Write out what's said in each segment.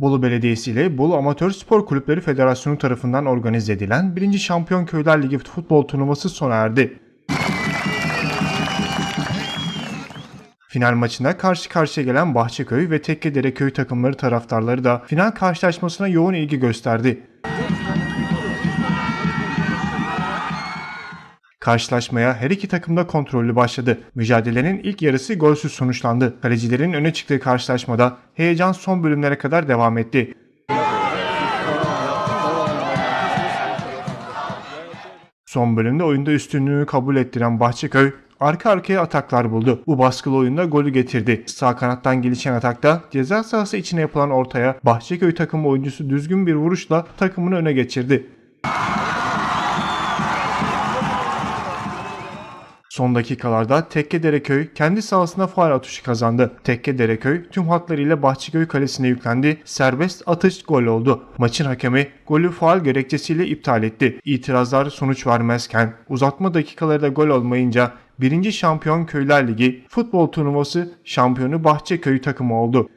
Bolu Belediyesi ile Bolu Amatör Spor Kulüpleri Federasyonu tarafından organize edilen 1. Şampiyon Köyler Ligi futbol turnuvası sona erdi. Final maçında karşı karşıya gelen Bahçeköy ve Tekkedere köy takımları taraftarları da final karşılaşmasına yoğun ilgi gösterdi. Karşılaşmaya her iki takım da kontrollü başladı. Mücadelenin ilk yarısı golsüz sonuçlandı. Kalecilerin öne çıktığı karşılaşmada heyecan son bölümlere kadar devam etti. Son bölümde oyunda üstünlüğünü kabul ettiren Bahçeköy arka arkaya ataklar buldu. Bu baskılı oyunda golü getirdi. Sağ kanattan gelişen atakta ceza sahası içine yapılan ortaya Bahçeköy takımı oyuncusu düzgün bir vuruşla takımını öne geçirdi. Son dakikalarda Tekkedereköy kendi sahasına faal atışı kazandı. Tekkedereköy tüm hatlarıyla Bahçeköy kalesine yüklendi. Serbest atış gol oldu. Maçın hakemi golü faal gerekçesiyle iptal etti. İtirazlar sonuç vermezken uzatma dakikaları da gol olmayınca 1. Şampiyon Köyler Ligi futbol turnuvası şampiyonu Bahçeköy takımı oldu.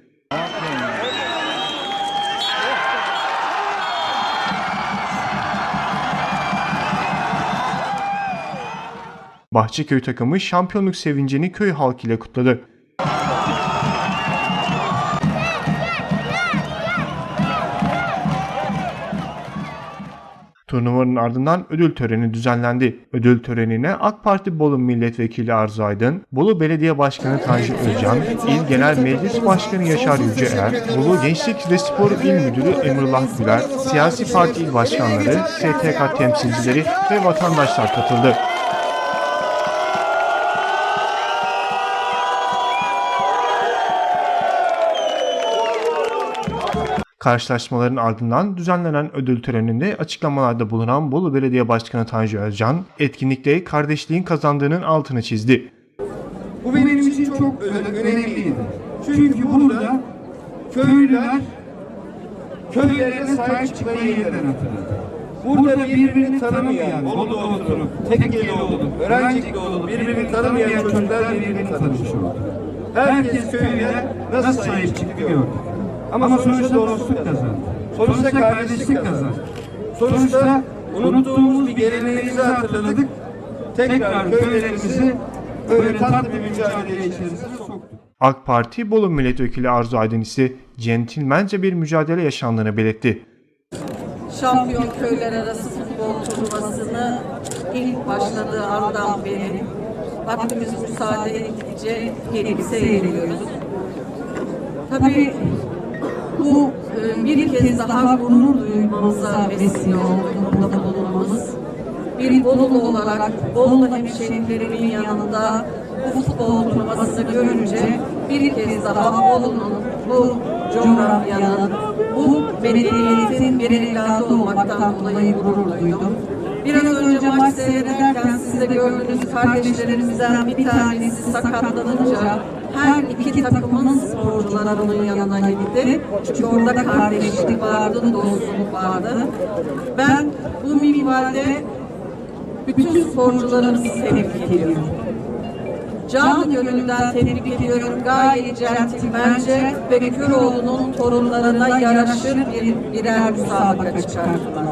Bahçeköy takımı şampiyonluk sevincini köy halkıyla kutladı. Turnuvanın ardından ödül töreni düzenlendi. Ödül törenine AK Parti Bolu Milletvekili Arzu Aydın, Bolu Belediye Başkanı Tanju Özcan, İl Genel Meclis Başkanı Yaşar Yüceer, Bolu Gençlik ve Spor İl Müdürü Emrullah Güler, siyasi parti il başkanları, STK temsilcileri ve vatandaşlar katıldı. Karşılaşmaların ardından düzenlenen ödül töreninde açıklamalarda bulunan Bolu Belediye Başkanı Tanju Özcan, etkinlikte kardeşliğin kazandığının altını çizdi. Bu benim için çok önemliydi. Çünkü burada köylüler köylerine sahip çıkmayı yeniden hatırladı. Burada birbirini tanımayan, Bolu'da oturup, Tekkeli olup, Öğrencikli olup, birbirini tanımayan çocuklar birbirini tanımış oldu. Herkes köylüye nasıl sahip çıktı gördü. Ama sonuçta dostluk kazandı. Sonuçta kardeşlik kazandı. Sonuçta unuttuğumuz bir geleneğimizi hatırladık. Tekrar köylerimizi böyle tatlı bir mücadele içerisine soktuk. AK Parti Bolu Milletvekili Arzu Aydın ise centilmence bir mücadele yaşandığını belirtti. Şampiyon köyler arası futbol turnuvasını ilk başladığı andan beri vaktimiz müsaade ettikçe gelip seyrediyoruz. Tabii bu e, bir kez daha gurur duymamıza vesile oldu burada bulunmamız. Bir Bolulu olarak Bolu hemşehrilerimin yanında bu futbol turnuvasını görünce bir kez daha Bolu'nun bu coğrafyanın, bu medeniyetin bir evladı olmaktan dolayı gurur duydum. Biraz önce maç seyrederken siz de gördüğünüz kardeşlerimizden bir tanesi sakatlanınca her iki takımın sporcuları onun yanına gitti. Çünkü orada kardeşlik vardı, dostluk vardı. Ben bu minvalde bütün sporcularımızı tebrik ediyorum. Canlı gönülden tebrik ediyorum. Gayet centilmence ve Köroğlu'nun torunlarına yaraşır bir birer müsabaka çıkarttılar.